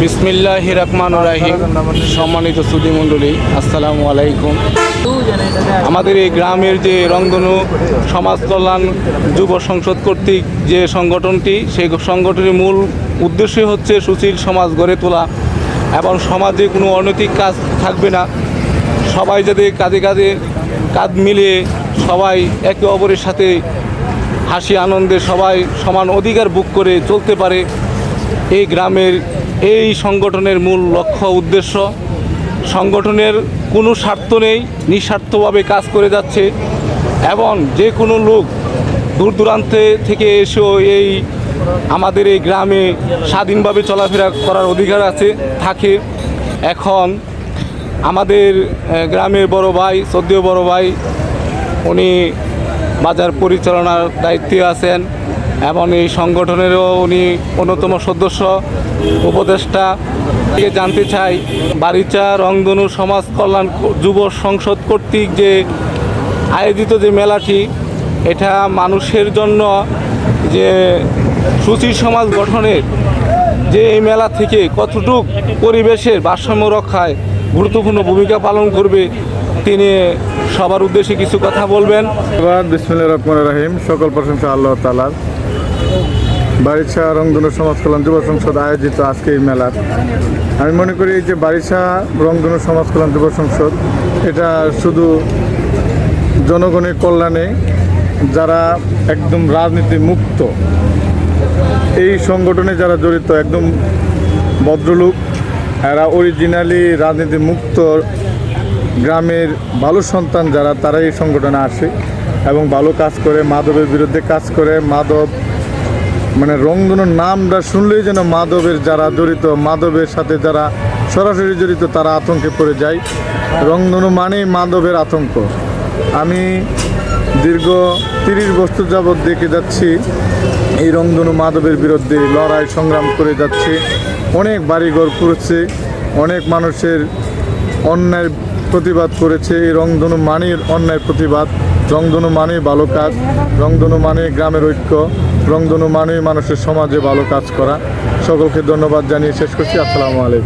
বিসমিল্লাহ রহমান রাহিম। সম্মানিত সুদী মণ্ডলী আসসালামু আলাইকুম। আমাদের এই গ্রামের যে রংধনু সমাজ কল্যাণ যুব সংসদ কর্তৃক যে সংগঠনটি, সেই সংগঠনের মূল উদ্দেশ্যই হচ্ছে সুশীল সমাজ গড়ে তোলা এবং সমাজে কোনো অনৈতিক কাজ থাকবে না। সবাই যাতে কাঁধে কাঁধে কাঁধ মিলিয়ে সবাই একে অপরের সাথে হাসি আনন্দে সবাই সমান অধিকার বুক করে চলতে পারে, এই গ্রামের এই সংগঠনের মূল লক্ষ্য, উদ্দেশ্য, সংগঠনের কোনো স্বার্থ নেই, নিঃস্বার্থভাবে কাজ করে যাচ্ছে এবং যে কোনো লোক দূর দূরান্তে থেকে এসেও এই আমাদের এই গ্রামে স্বাধীনভাবে চলাফেরা করার অধিকার আছে, থাকে। এখন আমাদের গ্রামের বড় ভাই সদ্য বড় ভাই, উনি বাজার পরিচালনার দায়িত্বে আছেন। এবং এই সংগঠনেরও উনি অন্যতম সদস্য, উপদেষ্টা। জানতে চাই, বারিচা রংধনু সমাজ কল্যাণ যুব সংসদ কর্তৃক যে আয়োজিত যে মেলাটি, এটা মানুষের জন্য যে সুচির সমাজ গঠনের যে এই মেলা থেকে কতটুক পরিবেশের ভারসাম্য রক্ষায় গুরুত্বপূর্ণ ভূমিকা পালন করবে, তিনি সবার উদ্দেশ্যে কিছু কথা বলবেন। রহমান রাহিম, সকল প্রশংসা আল্লাহ তালার বারিশা রংধনু সমাজ কল্যাণ যুব সংসদ আয়োজিত আজকে এই মেলার। আমি মনে করি যে বারিশা রংধনু সমাজ কল্যাণ যুব সংসদ, এটা শুধু জনগণের কল্যাণে, যারা একদম রাজনীতি মুক্ত, এই সংগঠনে যারা জড়িত, একদম ভদ্রলোক এরা অরিজিনালি রাজনীতি মুক্ত গ্রামের ভালো সন্তান যারা তারা এই সংগঠনে আসে এবং ভালো কাজ করে মাদবের বিরুদ্ধে কাজ করে। মাদব মানে রংধনুর নামটা শুনলেই যেন মাদবের যারা জড়িত মাদবের সাথে যারা সরাসরি জড়িত, তারা আতঙ্কে পড়ে যায়। রংধনু মানেই মাদবের আতঙ্ক। আমি দীর্ঘ তিরিশ বছর যাবৎ দেখে যাচ্ছি এই রংধনু মাধবের বিরুদ্ধে লড়াই সংগ্রাম করে যাচ্ছে। অনেক বাড়িঘর করেছে অনেক মানুষের অন্যায়ের প্রতিবাদ করেছে। এই রংধনু মানের অন্যায় প্রতিবাদ। রংধনু মানে ভালো কাজ, রংধনু মানে গ্রামের ঐক্য, রংধনু মানে মানুষের সমাজে ভালো কাজ করা। সকলকে ধন্যবাদ জানিয়ে শেষ করছি। আসসালামু আলাইকুম।